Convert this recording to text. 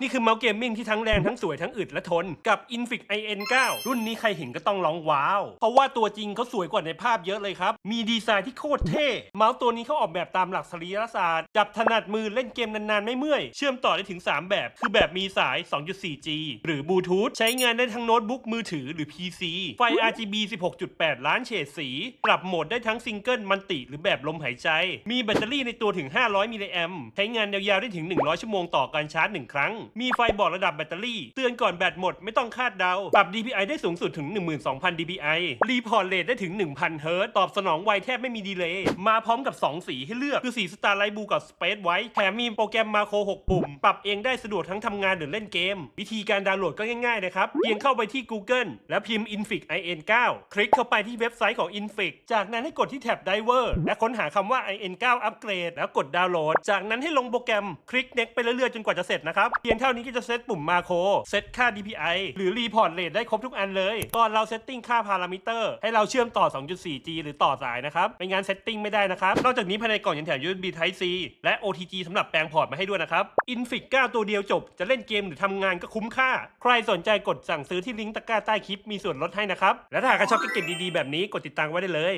นี่คือเมาส์เกมมิ่งที่ทั้งแรงทั้งสวยทั้งอึดและทน กับ Infinix IN9 รุ่นนี้ใครเห็นก็ต้องร้องว้าว เพราะว่าตัวจริงเขาสวยกว่าในภาพเยอะเลยครับ มีดีไซน์ที่โคตรเท่ เมาส์ตัวนี้เขาออกแบบตามหลักสรีรศาสตร์ จับถนัดมือเล่นเกมนานๆไม่เมื่อย เชื่อมต่อได้ถึง 3 แบบ คือแบบมีสาย 2.4G หรือบลูทูธใช้งานได้ทั้งโน้ตบุ๊กมือถือหรือ PC ไฟ RGB 16.8 ล้านเฉดสี ปรับโหมดได้ทั้งซิงเกิลมันติหรือแบบลมหายใจ มีแบตเตอรี่ในตัวถึง 500มิลลิแอมป์ใช้งานยาวๆได้ถึง 100 ชั่วโมงต่อการชาร์จ 1 ครั้งมีไฟบอกระดับแบตเตอรี่ เตือนก่อนแบตหมดไม่ต้องคาดเดา ปรับ DPI ได้สูงสุดถึง 12,000 DPI รีพอร์ตเรทได้ถึง 1,000เฮิร์ตตอบสนองไวแทบไม่มีดีเลย์ มาพร้อมกับ 2 สีให้เลือก คือสี Starlight Blue กับ Space White แถมมีโปรแกรมมาโคร6ปุ่ม ปรับเองได้สะดวกทั้งทำงานหรือเล่นเกม วิธีการดาวน์โหลดก็ง่ายๆนะครับ เพียงเข้าไปที่ Google แล้วพิมพ์ Infix IN9 คลิกเข้าไปที่เว็บไซต์ของ Infix จากนั้นให้กดที่แท็บ Diver และค้นหาคำว่า IN9 Upgrade แล้วกดดาวน์โหลด จากนั้นให้ลงโปรแกรม คลิก Next ไปเรื่อยๆจนกว่าจะเสร็จนะครับเพียงเท่านี้ก็จะเซตปุ่มมาโครเซตค่า DPI หรือรีพอร์ตเรทได้ครบทุกอันเลยก่อนเราเซตติ้งค่าพารามิเตอร์ให้เราเชื่อมต่อ 2.4G หรือต่อสายนะครับไม่งั้นเซตติ้งไม่ได้นะครับ นอกจากนี้ภายในกล่องยังแถม USB Type C และ OTG สำหรับแปลงพอร์ตมาให้ด้วยนะครับ Infix 9ตัวเดียวจบ จะเล่นเกมหรือทำงานก็คุ้มค่า ใครสนใจกดสั่งซื้อที่ลิงก์ตะกร้าใต้คลิปมีส่วนลดให้นะครับและถ้าหากใครชอบเก็บดีๆแบบนี้กดติดตามไว้ได้เลย